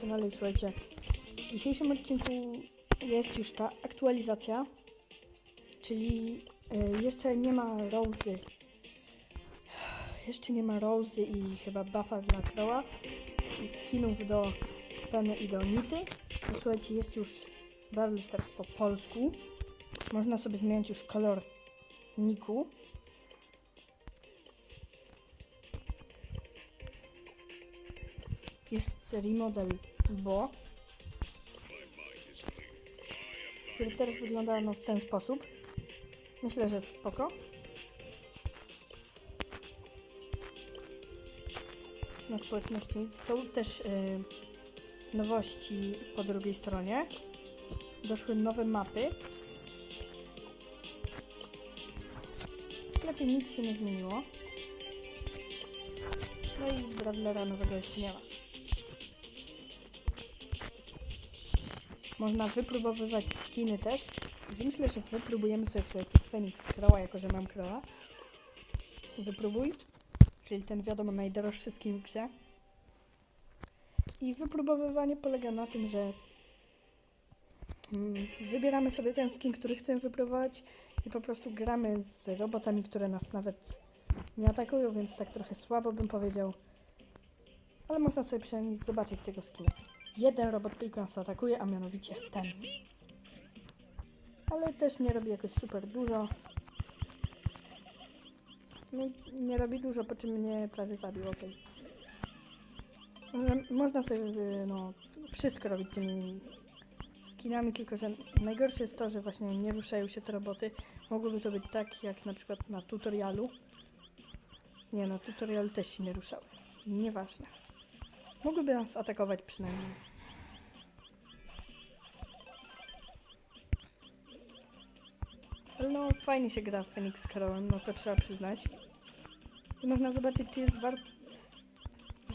kanale, słuchajcie. W dzisiejszym odcinku jest już ta aktualizacja, czyli y, jeszcze nie ma Rozy. Jeszcze nie ma Rozy i chyba buffa dla Crowa i skinów do Penny i do Nity. To słuchajcie, jest już Brawl po polsku. Można sobie zmieniać już kolor niku. Jest remodel Bo, który teraz wygląda no, w ten sposób. Myślę, że spoko. Na społeczności są też y, nowości po drugiej stronie. Doszły nowe mapy. W sklepie nic się nie zmieniło. No i Brawlera nowego jeszcze nie ma. Można wypróbowywać skiny też. Gdzie myślę, że wypróbujemy sobie, słuchajcie, Phoenix Crowa, jako że mam Crowa. Wypróbuj. Czyli ten wiadomo najdroższy skin w grze. I wypróbowywanie polega na tym, że mm, wybieramy sobie ten skin, który chcemy wypróbować i po prostu gramy z robotami, które nas nawet nie atakują, więc tak trochę słabo bym powiedział. Ale można sobie przynajmniej zobaczyć tego skina. Jeden robot tylko nas atakuje, a mianowicie ten. Ale też nie robi jakoś super dużo. No, nie robi dużo, po czym mnie prawie zabił. Ale Można sobie, y, no, wszystko robić tymi skinami, tylko że najgorsze jest to, że właśnie nie ruszają się te roboty. Mogłoby to być tak, jak na przykład na tutorialu. Nie, na tutorialu też się nie ruszały. Nieważne. Mogłyby nas atakować przynajmniej. No, fajnie się gra w Phoenix Carolem, no to trzeba przyznać. I można zobaczyć, czy jest wart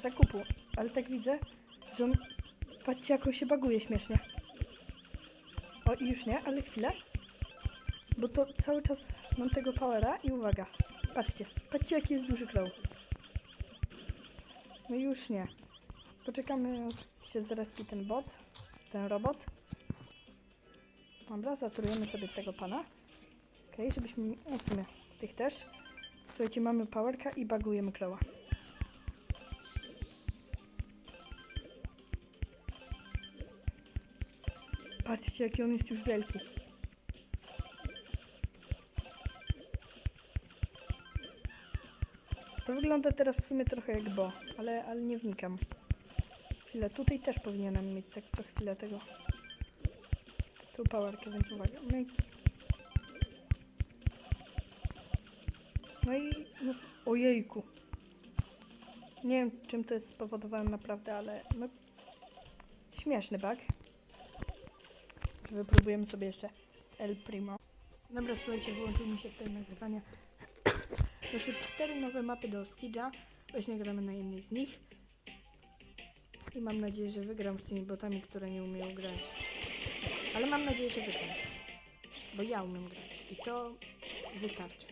zakupu. Ale tak widzę, że on... Patrzcie, jak on się baguje śmiesznie. O, i już nie, ale chwilę. Bo to cały czas mam tego powera i uwaga. Patrzcie, patrzcie, jaki jest duży crow. No już nie. Poczekamy, aż się zrespi ten bot, ten robot. Dobra, zaturujemy sobie tego pana. Okej, żebyśmy... No w sumie, tych też. Słuchajcie, mamy powerka i bagujemy kroła. Patrzcie, jaki on jest już wielki. To wygląda teraz w sumie trochę jak bo, ale, ale nie wnikam. Chwilę, tutaj też powinienem mieć tak co chwilę tego. Tu powerkę, więc uwaga. No i No i no, ojejku. Nie wiem czym to jest spowodowane naprawdę, ale no śmieszny bug. Wypróbujemy sobie jeszcze El Primo. Dobra, słuchajcie, wyłączył mi się w tej nagrywania. Doszły cztery nowe mapy do Siege'a. Właśnie gramy na jednej z nich. I mam nadzieję, że wygram z tymi botami, które nie umieją grać. Ale mam nadzieję, że wygram. Bo ja umiem grać. I to wystarczy.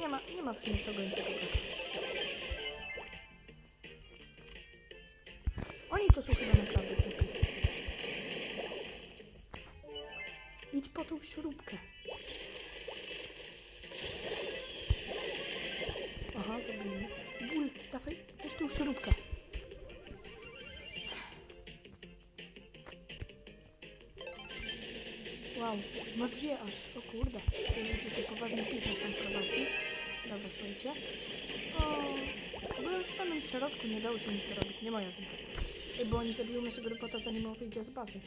Nie ma, nie ma w sumie co kota. Oni to są chyba naprawdę głupi. Idź po tą śrubkę. Aha, zrobimy. Dawaj, weź tą śrubkę. Wow, ma dwie aż, o kurde. To widzicie, poważny biznes tam prowadzi. Dobra, słuchajcie. O, byłem w samym środku, nie dało się nic zrobić, nie moja wina. Bo oni zabiją naszego robota, zanim on wyjdzie z bazy.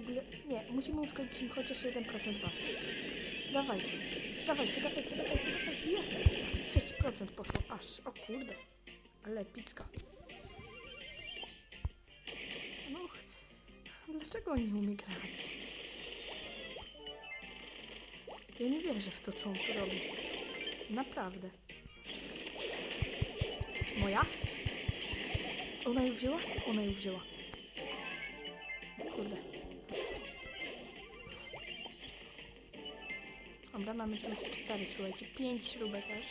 Ogóle... Nie, musimy uszkodzić im chociaż 1% bazy. Dawajcie, dawajcie, dawajcie, dawajcie, dawajcie, jest! 6% poszło, aż, o kurde. Ale picka. No, dlaczego on nie umie grać? Ja nie wierzę w to, co on robi. Naprawdę. Moja? Ona ją wzięła? Ona ją wzięła. Dobra, mamy tu już cztery, słuchajcie, pięć śrubek też.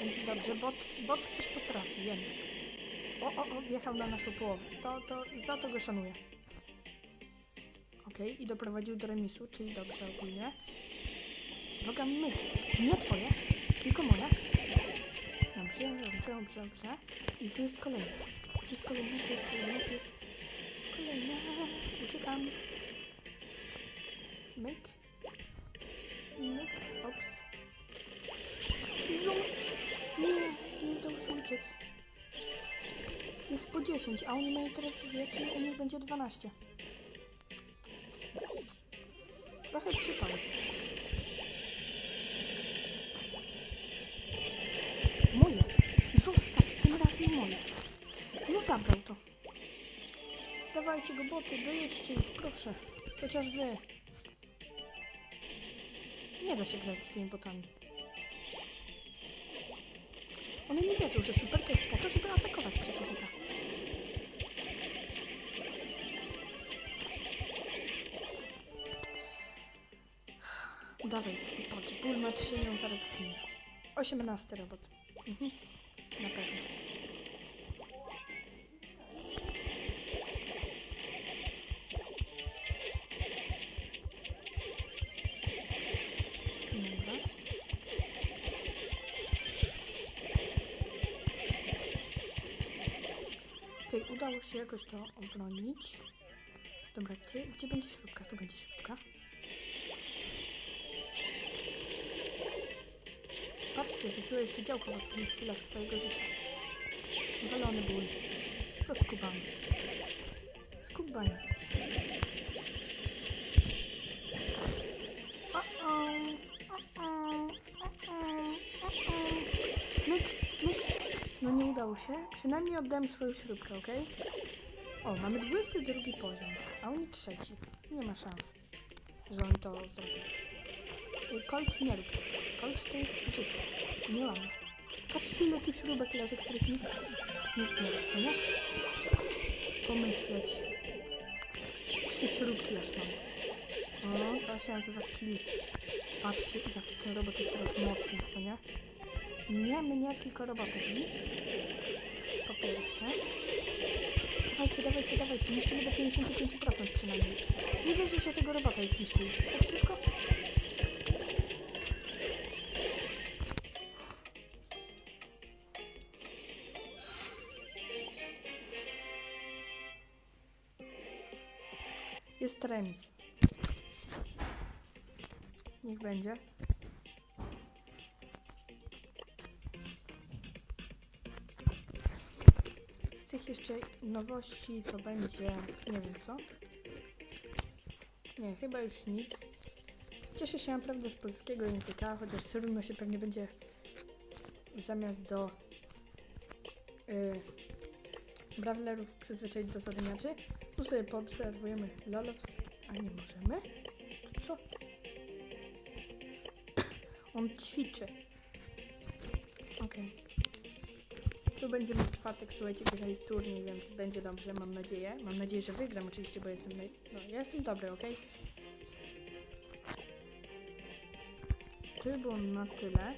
Więc dobrze, bot, bot coś potrafi, jednak. O, o, o, wjechał na naszą połowę. To, to, za to go szanuję. Okej, i doprowadził do remisu, czyli dobrze ogólnie. Uwaga, myk. Nie twoje, tylko moja. Dobrze, dobrze, dobrze, dobrze. I tu jest kolejny. Tu jest kolejny, tu jest kolejny, tu jest kolejny. Uciekam. Myk. Myk. Ops. Zoom. Nie, nie udało się uciec. Jest po 10, a oni mają teraz dwie, czyli u nich będzie 12. Trochę przypał. Moje. Zostaw tym razem moje. No zabrał to. Dawajcie go boty, dojedźcie ich, proszę. Chociaż wy. Nie da się grać z tymi botami. One nie wiedzą, że super to jest po to, żeby atakować przeciwnika. Dawaj, patrz, Bulmat się ją zaraz zginie. 18 robot. Mhm. Na pewno. Jakoś to obronić. Dobra, gdzie, gdzie będzie śrubka? Tu będzie śrubka. Patrzcie, rzuciło jeszcze działko w ostatnich chwilach swojego życia. Walony ból. Co skubany? Skubany. O-o, o-o. Myk, myk. No nie udało się. Przynajmniej oddałem swoją śrubkę, ok? O, mamy 22 poziom, a oni trzeci. Nie ma szans, że on to zrobi. Y, Colt nie rób tego. Colt to jest brzydkie. Nie mam. Patrzcie ile tu śrubek leży, których nikt nie zbiera, co nie? Pomyśleć. Trzy śrubki aż mam. O, to się nazywa skill. Patrzcie jaki ten robot jest teraz mocny, co nie? Nie mnie, tylko robotę. Po pierwsze. Dawajcie, dawajcie, dawajcie. Niszczymy do 55% przynajmniej. Nie wierzę, że tego robota już niszczyli. Tak szybko? Jest remis. Niech będzie. Jeszcze nowości to będzie, nie wiem co. Nie, chyba już nic. Cieszę się naprawdę z polskiego języka, chociaż trudno się pewnie będzie zamiast do yy, brawlerów przyzwyczaić do zadaniaczy. Tu sobie poobserwujemy lolows, a nie możemy. Co? On ćwiczy. Okej. Tu będziemy w czwartek, słuchajcie, grali turniej, więc będzie dobrze, mam nadzieję. Mam nadzieję, że wygram oczywiście, bo jestem naj... No, ja jestem dobry, okej? To by było na tyle.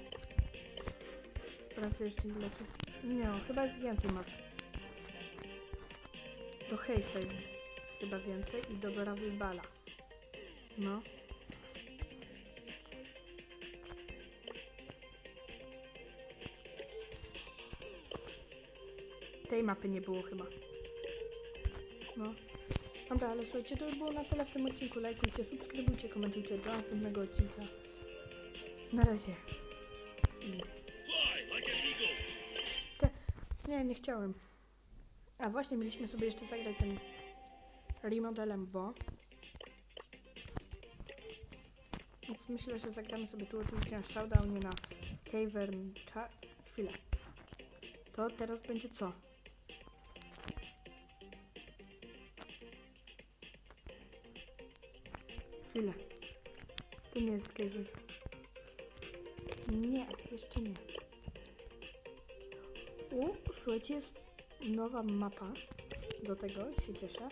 Sprawdzę jeszcze ile tu... Nie, no, chyba jest więcej map. Do Hejsa jest chyba więcej i do Bala. No. Tej mapy nie było chyba. No. Dobra, ale słuchajcie, to już było na tyle w tym odcinku. Lajkujcie, subskrybujcie, komentujcie do następnego odcinka. Na razie. I... Te... Nie, nie chciałem. A właśnie mieliśmy sobie jeszcze zagrać tym remodelem, bo... Więc myślę, że zagramy sobie tu oczywiście na Showdownie, na Cavern... Chwilę. To teraz będzie co? Tyle. Ty nie zgryzłeś. Nie, jeszcze nie. O, słuchajcie, jest nowa mapa. Do tego się cieszę.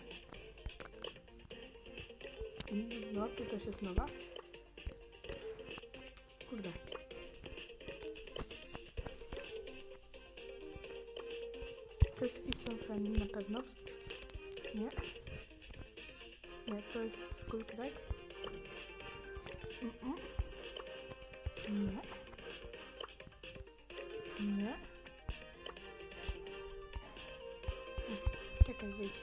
No, tu też jest nowa. Kurde. To jest Isofren na pewno. Nie. Nie, to jest Skull Track. Nie. Nie. Czekaj, wyjdź.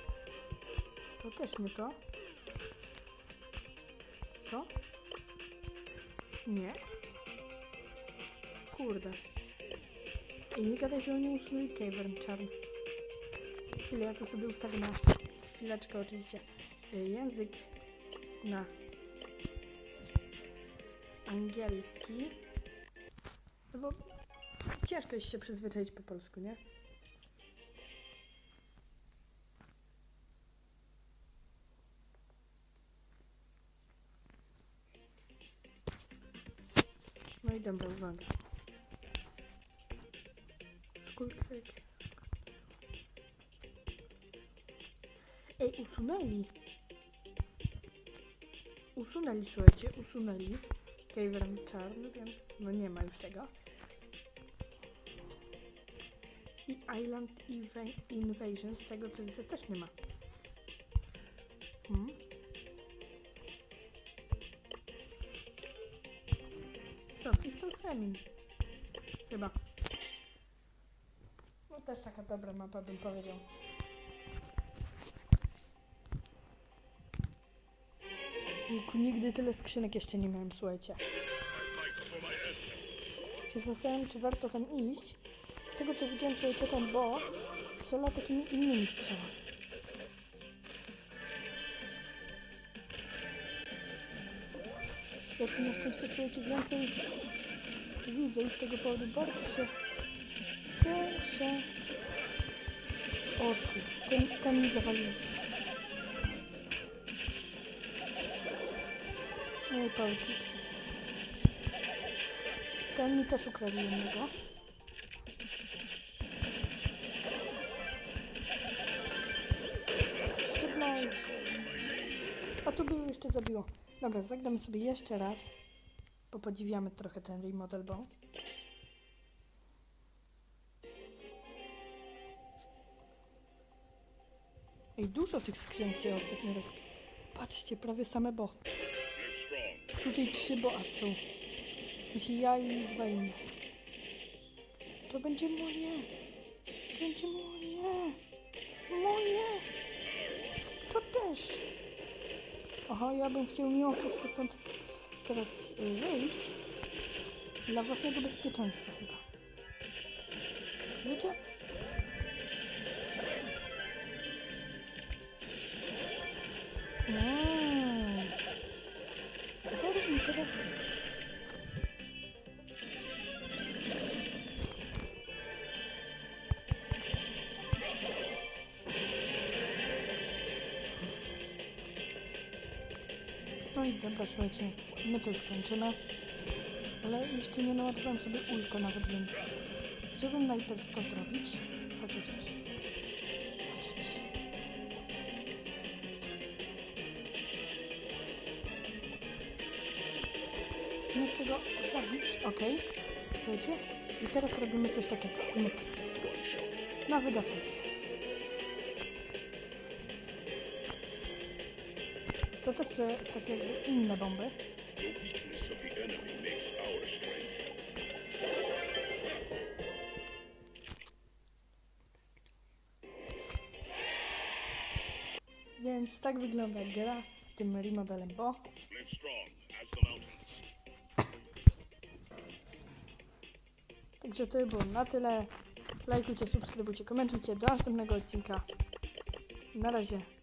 To też nie to. To? Nie. Kurde. I nie gadaj, że oni usunęli Cavern Charm. Chwilę, ja to sobie ustawię na chwileczkę oczywiście. Y, Język na angielski. No bo ciężko jest się przyzwyczaić po polsku, nie? No i dobra, uwaga. Ej, usunęli. Usunęli, słuchajcie, usunęli. Cavern Charm, więc no nie ma już tego. I Island Inva- Invasion, z tego co widzę, też nie ma. Hmm? Co, Pistol Famine? Chyba. No też taka dobra mapa bym powiedział. Nigdy tyle skrzynek jeszcze nie miałem, słuchajcie. Się zastanawiam, czy warto tam iść. Z tego co widziałem, słuchajcie, ten bo strzela takimi innymi strzałami. Jak na szczęście, słuchajcie, więcej widzę i z tego powodu bardzo się cieszę. O ty, ten, ten mi zawalił. No i pałki. Ten mi też ukradł jednego. A tu by jeszcze zabiło. Dobra, zagramy sobie jeszcze raz. Bo podziwiamy trochę ten remodel, bo... Ej, dużo tych skrzynek się ostatnio roz... Patrzcie, prawie same bo. Tutaj trzy boa są. Jeśli ja i dwa inne. To będzie moje. To będzie moje. Moje. To też. Aha, ja bym chciał mimo wszystko stąd teraz y, wyjść. Dla własnego bezpieczeństwa chyba. Wiecie? Dobra, słuchajcie, my to już kończymy. Ale jeszcze nie naładowałem sobie ulta nawet, więc chciałbym najpierw to zrobić. Chodź, chodź, chodź. Nie go zabić, okej. Słuchajcie, i teraz robimy coś takiego. Myk. Na wydostać. E, tak jakby inne bomby. Więc tak wygląda gra tym remodelem, bo. Także to by było na tyle. Lajkujcie, subskrybujcie, komentujcie. Do następnego odcinka. Na razie.